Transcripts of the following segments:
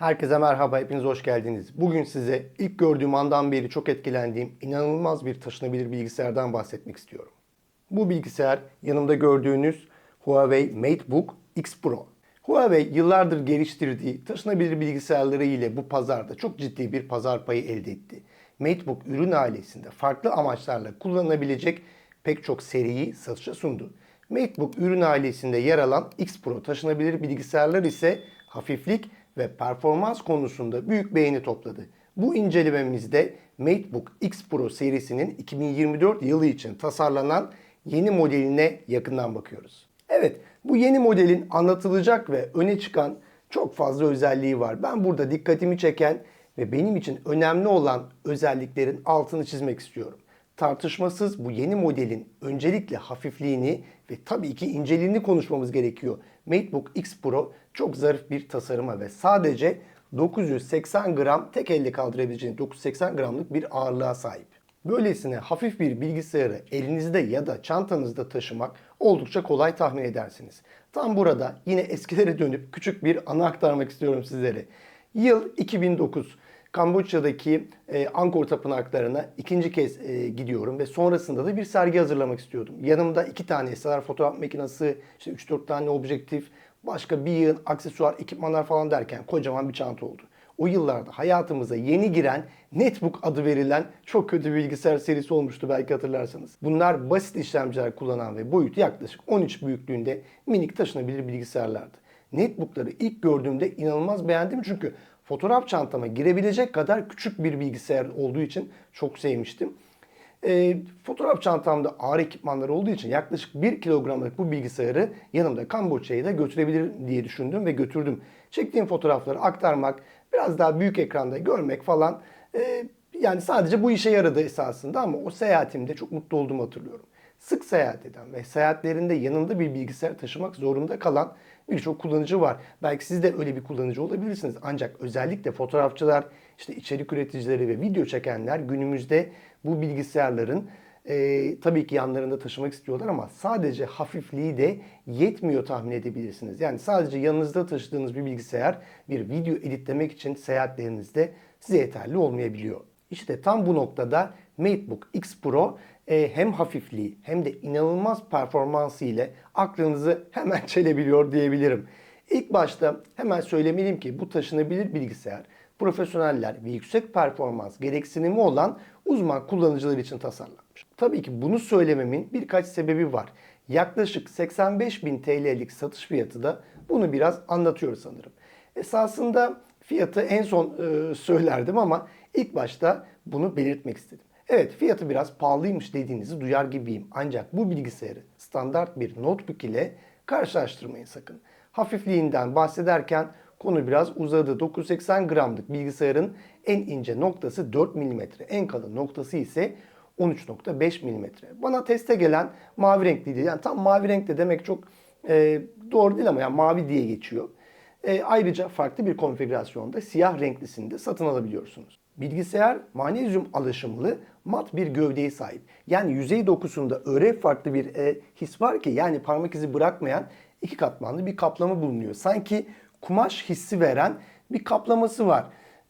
Herkese merhaba, hepiniz hoş geldiniz. Bugün size ilk gördüğüm andan beri çok etkilendiğim inanılmaz bir taşınabilir bilgisayardan bahsetmek istiyorum. Bu bilgisayar yanımda gördüğünüz Huawei MateBook X Pro. Huawei yıllardır geliştirdiği taşınabilir bilgisayarları ile bu pazarda çok ciddi bir pazar payı elde etti. MateBook ürün ailesinde farklı amaçlarla kullanılabilecek pek çok seriyi satışa sundu. MateBook ürün ailesinde yer alan X Pro taşınabilir bilgisayarlar ise hafiflik ve performans konusunda büyük beğeni topladı. Bu incelememizde MateBook X Pro serisinin 2024 yılı için tasarlanan yeni modeline yakından bakıyoruz. Evet, bu yeni modelin anlatılacak ve öne çıkan çok fazla özelliği var. Ben burada dikkatimi çeken ve benim için önemli olan özelliklerin altını çizmek istiyorum. Tartışmasız bu yeni modelin öncelikle hafifliğini ve tabii ki inceliğini konuşmamız gerekiyor. MateBook X Pro çok zarif bir tasarıma ve sadece 980 gram tek elle kaldırabileceğiniz 980 gramlık bir ağırlığa sahip. Böylesine hafif bir bilgisayarı elinizde ya da çantanızda taşımak oldukça kolay tahmin edersiniz. Tam burada yine eskilere dönüp küçük bir anı aktarmak istiyorum sizlere. Yıl 2009. Kamboçya'daki e, Angkor tapınaklarına ikinci kez e, gidiyorum ve sonrasında da bir sergi hazırlamak istiyordum. Yanımda iki tane SLR fotoğraf makinesi, işte 3-4 tane objektif, başka bir yığın aksesuar, ekipmanlar falan derken kocaman bir çanta oldu. O yıllarda hayatımıza yeni giren Netbook adı verilen çok kötü bilgisayar serisi olmuştu belki hatırlarsanız. Bunlar basit işlemciler kullanan ve boyutu yaklaşık 13 büyüklüğünde minik taşınabilir bilgisayarlardı. Netbook'ları ilk gördüğümde inanılmaz beğendim çünkü fotoğraf çantama girebilecek kadar küçük bir bilgisayar olduğu için çok sevmiştim. E, fotoğraf çantamda ağır ekipmanlar olduğu için yaklaşık 1 kilogramlık bu bilgisayarı yanımda Kamboçya'ya da götürebilirim diye düşündüm ve götürdüm. Çektiğim fotoğrafları aktarmak, biraz daha büyük ekranda görmek falan e, yani sadece bu işe yaradı esasında ama o seyahatimde çok mutlu olduğumu hatırlıyorum. Sık seyahat eden ve seyahatlerinde yanında bir bilgisayar taşımak zorunda kalan birçok kullanıcı var. Belki siz de öyle bir kullanıcı olabilirsiniz. Ancak özellikle fotoğrafçılar, işte içerik üreticileri ve video çekenler günümüzde bu bilgisayarların e, tabii ki yanlarında taşımak istiyorlar ama sadece hafifliği de yetmiyor tahmin edebilirsiniz. Yani sadece yanınızda taşıdığınız bir bilgisayar bir video editlemek için seyahatlerinizde size yeterli olmayabiliyor. İşte tam bu noktada MateBook X Pro e, hem hafifliği hem de inanılmaz performansı ile aklınızı hemen çelebiliyor diyebilirim. İlk başta hemen söylemeliyim ki bu taşınabilir bilgisayar profesyoneller ve yüksek performans gereksinimi olan uzman kullanıcılar için tasarlanmış. Tabii ki bunu söylememin birkaç sebebi var. Yaklaşık 85 bin TL'lik satış fiyatı da bunu biraz anlatıyor sanırım. Esasında fiyatı en son e, söylerdim ama ilk başta bunu belirtmek istedim. Evet fiyatı biraz pahalıymış dediğinizi duyar gibiyim. Ancak bu bilgisayarı standart bir notebook ile karşılaştırmayın sakın. Hafifliğinden bahsederken konu biraz uzadı. 980 gramlık bilgisayarın en ince noktası 4 mm. En kalın noktası ise 13.5 mm. Bana teste gelen mavi renkliydi. Yani tam mavi renk de demek çok e, doğru değil ama yani mavi diye geçiyor. E, ayrıca farklı bir konfigürasyonda siyah renklisini de satın alabiliyorsunuz. Bilgisayar manezyum alaşımlı mat bir gövdeye sahip. Yani yüzey dokusunda öyle farklı bir e, his var ki yani parmak izi bırakmayan iki katmanlı bir kaplama bulunuyor. Sanki kumaş hissi veren bir kaplaması var.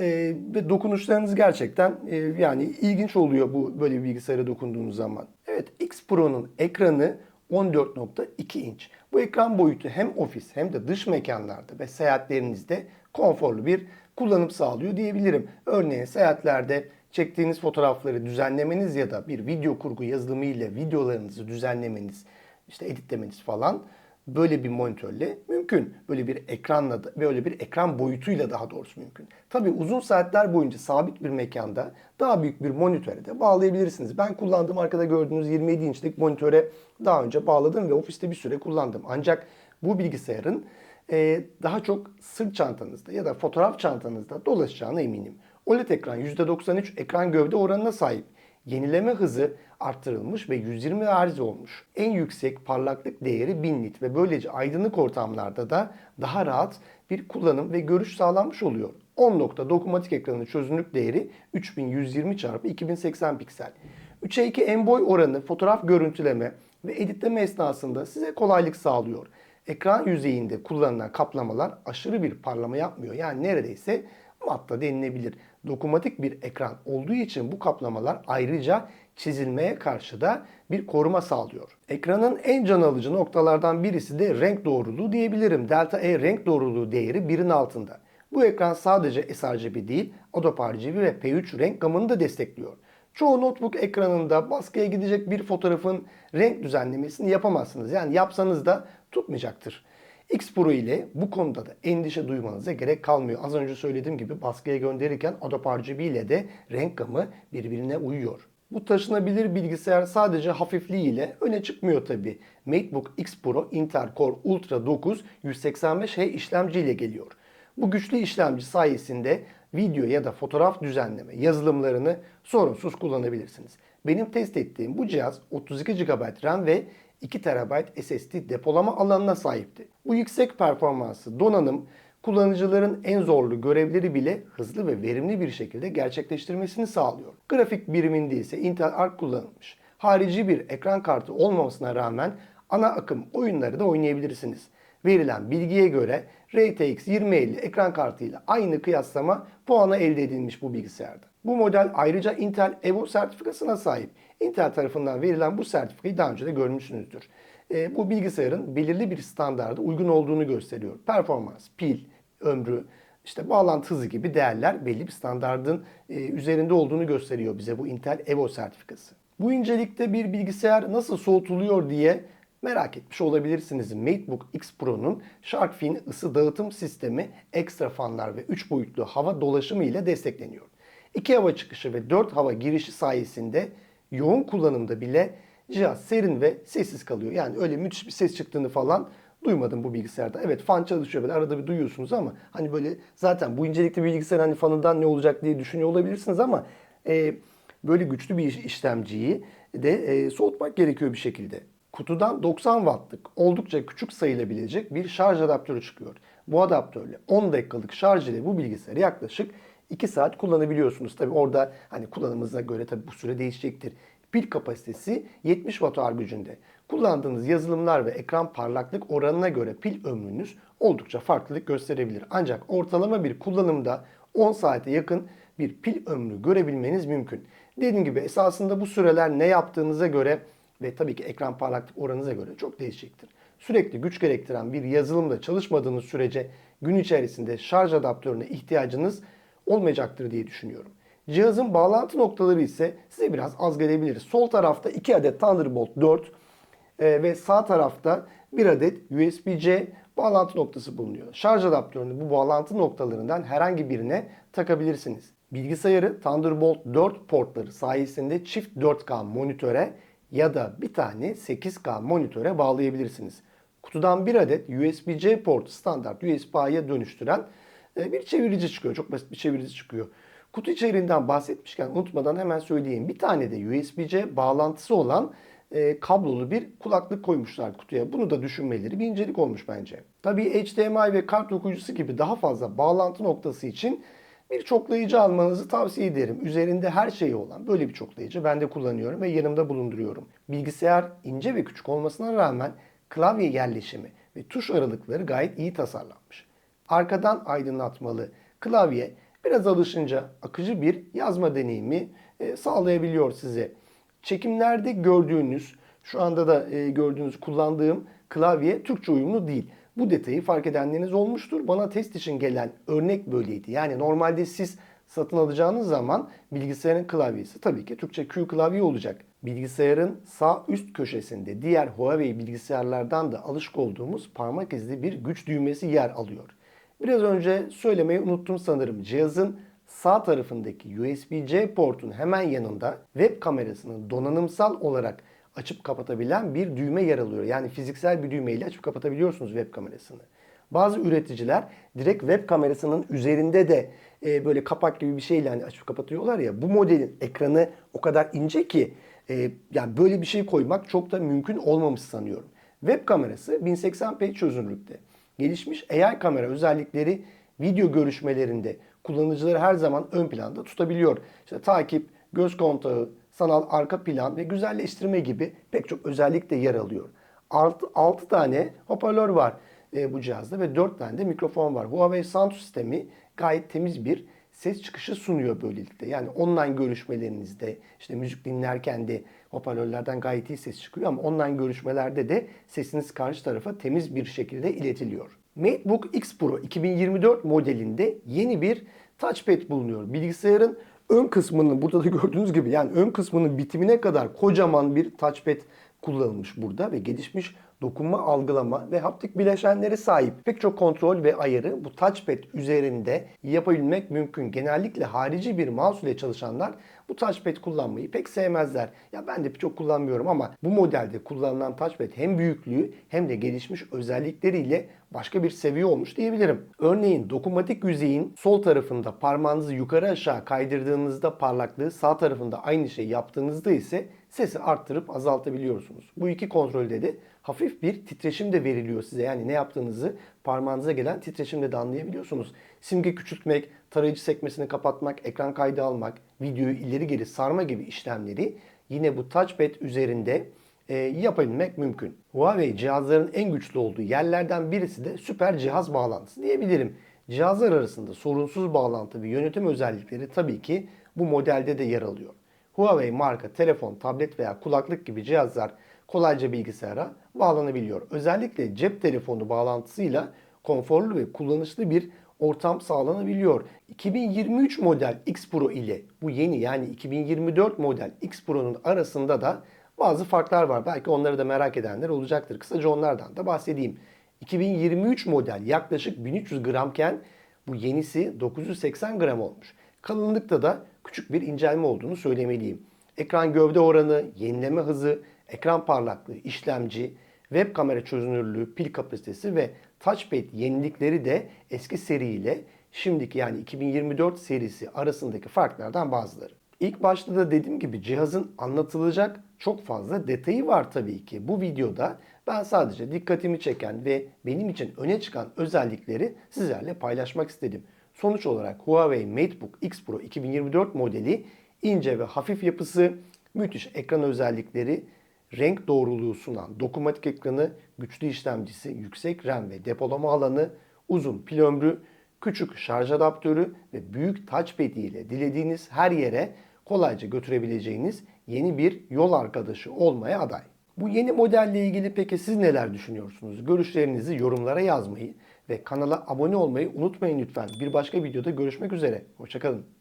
E, ve dokunuşlarınız gerçekten e, yani ilginç oluyor bu böyle bir bilgisayara dokunduğunuz zaman. Evet X Pro'nun ekranı 14.2 inç. Bu ekran boyutu hem ofis hem de dış mekanlarda ve seyahatlerinizde konforlu bir kullanım sağlıyor diyebilirim. Örneğin seyahatlerde çektiğiniz fotoğrafları düzenlemeniz ya da bir video kurgu yazılımı ile videolarınızı düzenlemeniz, işte editlemeniz falan böyle bir monitörle mümkün. Böyle bir ekranla da, böyle bir ekran boyutuyla daha doğrusu mümkün. Tabi uzun saatler boyunca sabit bir mekanda daha büyük bir monitöre de bağlayabilirsiniz. Ben kullandığım arkada gördüğünüz 27 inçlik monitöre daha önce bağladım ve ofiste bir süre kullandım. Ancak bu bilgisayarın e, daha çok sırt çantanızda ya da fotoğraf çantanızda dolaşacağına eminim. OLED ekran %93 ekran gövde oranına sahip. Yenileme hızı arttırılmış ve 120 Hz olmuş. En yüksek parlaklık değeri 1000 nit ve böylece aydınlık ortamlarda da daha rahat bir kullanım ve görüş sağlanmış oluyor. 10 nokta dokunmatik ekranın çözünürlük değeri 3120 x 2080 piksel. 3'e 2 en boy oranı fotoğraf görüntüleme ve editleme esnasında size kolaylık sağlıyor. ekran yüzeyinde kullanılan kaplamalar aşırı bir parlama yapmıyor. Yani neredeyse matta denilebilir. Dokunmatik bir ekran olduğu için bu kaplamalar ayrıca çizilmeye karşı da bir koruma sağlıyor. Ekranın en can alıcı noktalardan birisi de renk doğruluğu diyebilirim. Delta E renk doğruluğu değeri birin altında. Bu ekran sadece sRGB değil, Adobe RGB ve P3 renk gamını da destekliyor. Çoğu notebook ekranında baskıya gidecek bir fotoğrafın renk düzenlemesini yapamazsınız. Yani yapsanız da tutmayacaktır. X Pro ile bu konuda da endişe duymanıza gerek kalmıyor. Az önce söylediğim gibi baskıya gönderirken Adobe RGB ile de renk gamı birbirine uyuyor. Bu taşınabilir bilgisayar sadece hafifliği ile öne çıkmıyor tabi. MateBook X Pro Intel Core Ultra 9 185H işlemci ile geliyor. Bu güçlü işlemci sayesinde video ya da fotoğraf düzenleme yazılımlarını sorunsuz kullanabilirsiniz. Benim test ettiğim bu cihaz 32 GB RAM ve 2 TB SSD depolama alanına sahipti. Bu yüksek performanslı donanım kullanıcıların en zorlu görevleri bile hızlı ve verimli bir şekilde gerçekleştirmesini sağlıyor. Grafik biriminde ise Intel Arc kullanılmış. Harici bir ekran kartı olmamasına rağmen ana akım oyunları da oynayabilirsiniz. Verilen bilgiye göre RTX 2050 ekran kartıyla aynı kıyaslama puanı elde edilmiş bu bilgisayarda. Bu model ayrıca Intel Evo sertifikasına sahip. Intel tarafından verilen bu sertifikayı daha önce de görmüşsünüzdür. E, bu bilgisayarın belirli bir standarda uygun olduğunu gösteriyor. Performans, pil, ömrü, işte bağlantı hızı gibi değerler belli bir standardın e, üzerinde olduğunu gösteriyor bize bu Intel Evo sertifikası. Bu incelikte bir bilgisayar nasıl soğutuluyor diye merak etmiş olabilirsiniz. MateBook X Pro'nun Shark ısı dağıtım sistemi ekstra fanlar ve 3 boyutlu hava dolaşımı ile destekleniyor. 2 hava çıkışı ve 4 hava girişi sayesinde yoğun kullanımda bile cihaz serin ve sessiz kalıyor. Yani öyle müthiş bir ses çıktığını falan duymadım bu bilgisayarda. Evet fan çalışıyor böyle arada bir duyuyorsunuz ama hani böyle zaten bu incelikli bilgisayar hani fanından ne olacak diye düşünüyor olabilirsiniz ama e, böyle güçlü bir işlemciyi de e, soğutmak gerekiyor bir şekilde. Kutudan 90 wattlık oldukça küçük sayılabilecek bir şarj adaptörü çıkıyor. Bu adaptörle 10 dakikalık şarj ile bu bilgisayarı yaklaşık 2 saat kullanabiliyorsunuz. Tabi orada hani kullanımınıza göre tabi bu süre değişecektir. Pil kapasitesi 70 watt gücünde. Kullandığınız yazılımlar ve ekran parlaklık oranına göre pil ömrünüz oldukça farklılık gösterebilir. Ancak ortalama bir kullanımda 10 saate yakın bir pil ömrü görebilmeniz mümkün. Dediğim gibi esasında bu süreler ne yaptığınıza göre ve tabii ki ekran parlaklık oranınıza göre çok değişecektir. Sürekli güç gerektiren bir yazılımda çalışmadığınız sürece gün içerisinde şarj adaptörüne ihtiyacınız olmayacaktır diye düşünüyorum. Cihazın bağlantı noktaları ise size biraz az gelebilir. Sol tarafta 2 adet Thunderbolt 4 e, ve sağ tarafta 1 adet USB-C bağlantı noktası bulunuyor. Şarj adaptörünü bu bağlantı noktalarından herhangi birine takabilirsiniz. Bilgisayarı Thunderbolt 4 portları sayesinde çift 4K monitöre ya da bir tane 8K monitöre bağlayabilirsiniz. Kutudan bir adet USB-C port standart USB-A'ya dönüştüren e, bir çevirici çıkıyor. Çok basit bir çevirici çıkıyor. Kutu içeriğinden bahsetmişken unutmadan hemen söyleyeyim. Bir tane de USB-C bağlantısı olan e, kablolu bir kulaklık koymuşlar kutuya. Bunu da düşünmeleri bir incelik olmuş bence. Tabii HDMI ve kart okuyucusu gibi daha fazla bağlantı noktası için bir çoklayıcı almanızı tavsiye ederim. Üzerinde her şeyi olan böyle bir çoklayıcı ben de kullanıyorum ve yanımda bulunduruyorum. Bilgisayar ince ve küçük olmasına rağmen klavye yerleşimi ve tuş aralıkları gayet iyi tasarlanmış. Arkadan aydınlatmalı klavye biraz alışınca akıcı bir yazma deneyimi e, sağlayabiliyor size. Çekimlerde gördüğünüz, şu anda da e, gördüğünüz kullandığım klavye Türkçe uyumlu değil. Bu detayı fark edenleriniz olmuştur. Bana test için gelen örnek böyleydi. Yani normalde siz satın alacağınız zaman bilgisayarın klavyesi tabii ki Türkçe Q klavye olacak. Bilgisayarın sağ üst köşesinde diğer Huawei bilgisayarlardan da alışık olduğumuz parmak izli bir güç düğmesi yer alıyor. Biraz önce söylemeyi unuttum sanırım. Cihazın sağ tarafındaki USB-C portun hemen yanında web kamerasının donanımsal olarak açıp kapatabilen bir düğme yer alıyor. Yani fiziksel bir düğmeyle açıp kapatabiliyorsunuz web kamerasını. Bazı üreticiler direkt web kamerasının üzerinde de e, böyle kapak gibi bir şeyle hani açıp kapatıyorlar ya. Bu modelin ekranı o kadar ince ki e, yani böyle bir şey koymak çok da mümkün olmamış sanıyorum. Web kamerası 1080p çözünürlükte. Gelişmiş AI kamera özellikleri video görüşmelerinde kullanıcıları her zaman ön planda tutabiliyor. İşte takip, göz kontağı, sanal arka plan ve güzelleştirme gibi pek çok özellik de yer alıyor. 6, 6 tane hoparlör var e, bu cihazda ve 4 tane de mikrofon var. Huawei Sound sistemi gayet temiz bir ses çıkışı sunuyor böylelikle. Yani online görüşmelerinizde işte müzik dinlerken de hoparlörlerden gayet iyi ses çıkıyor ama online görüşmelerde de sesiniz karşı tarafa temiz bir şekilde iletiliyor. MateBook X Pro 2024 modelinde yeni bir touchpad bulunuyor. Bilgisayarın ön kısmının burada da gördüğünüz gibi yani ön kısmının bitimine kadar kocaman bir touchpad kullanılmış burada ve gelişmiş dokunma, algılama ve haptik bileşenleri sahip. Pek çok kontrol ve ayarı bu touchpad üzerinde yapabilmek mümkün. Genellikle harici bir mouse ile çalışanlar bu touchpad kullanmayı pek sevmezler. Ya ben de çok kullanmıyorum ama bu modelde kullanılan touchpad hem büyüklüğü hem de gelişmiş özellikleriyle başka bir seviye olmuş diyebilirim. Örneğin dokunmatik yüzeyin sol tarafında parmağınızı yukarı aşağı kaydırdığınızda parlaklığı sağ tarafında aynı şey yaptığınızda ise sesi arttırıp azaltabiliyorsunuz. Bu iki kontrolde de hafif bir titreşim de veriliyor size. Yani ne yaptığınızı parmağınıza gelen titreşimle de anlayabiliyorsunuz. Simge küçültmek, tarayıcı sekmesini kapatmak, ekran kaydı almak, videoyu ileri geri sarma gibi işlemleri yine bu touchpad üzerinde e, yapabilmek mümkün. Huawei cihazların en güçlü olduğu yerlerden birisi de süper cihaz bağlantısı diyebilirim. Cihazlar arasında sorunsuz bağlantı ve yönetim özellikleri tabii ki bu modelde de yer alıyor. Huawei marka telefon, tablet veya kulaklık gibi cihazlar kolayca bilgisayara bağlanabiliyor. Özellikle cep telefonu bağlantısıyla konforlu ve kullanışlı bir ortam sağlanabiliyor. 2023 model X Pro ile bu yeni yani 2024 model X Pro'nun arasında da bazı farklar var. Belki onları da merak edenler olacaktır. Kısaca onlardan da bahsedeyim. 2023 model yaklaşık 1300 gramken bu yenisi 980 gram olmuş. Kalınlıkta da küçük bir incelme olduğunu söylemeliyim. Ekran gövde oranı, yenileme hızı, ekran parlaklığı, işlemci, web kamera çözünürlüğü, pil kapasitesi ve touchpad yenilikleri de eski seriyle şimdiki yani 2024 serisi arasındaki farklardan bazıları. İlk başta da dediğim gibi cihazın anlatılacak çok fazla detayı var tabii ki. Bu videoda ben sadece dikkatimi çeken ve benim için öne çıkan özellikleri sizlerle paylaşmak istedim. Sonuç olarak Huawei MateBook X Pro 2024 modeli ince ve hafif yapısı, müthiş ekran özellikleri, renk doğruluğu sunan dokunmatik ekranı, güçlü işlemcisi, yüksek RAM ve depolama alanı, uzun pil ömrü, küçük şarj adaptörü ve büyük touchpad ile dilediğiniz her yere kolayca götürebileceğiniz yeni bir yol arkadaşı olmaya aday. Bu yeni modelle ilgili peki siz neler düşünüyorsunuz? Görüşlerinizi yorumlara yazmayı ve kanala abone olmayı unutmayın lütfen. Bir başka videoda görüşmek üzere. Hoşçakalın.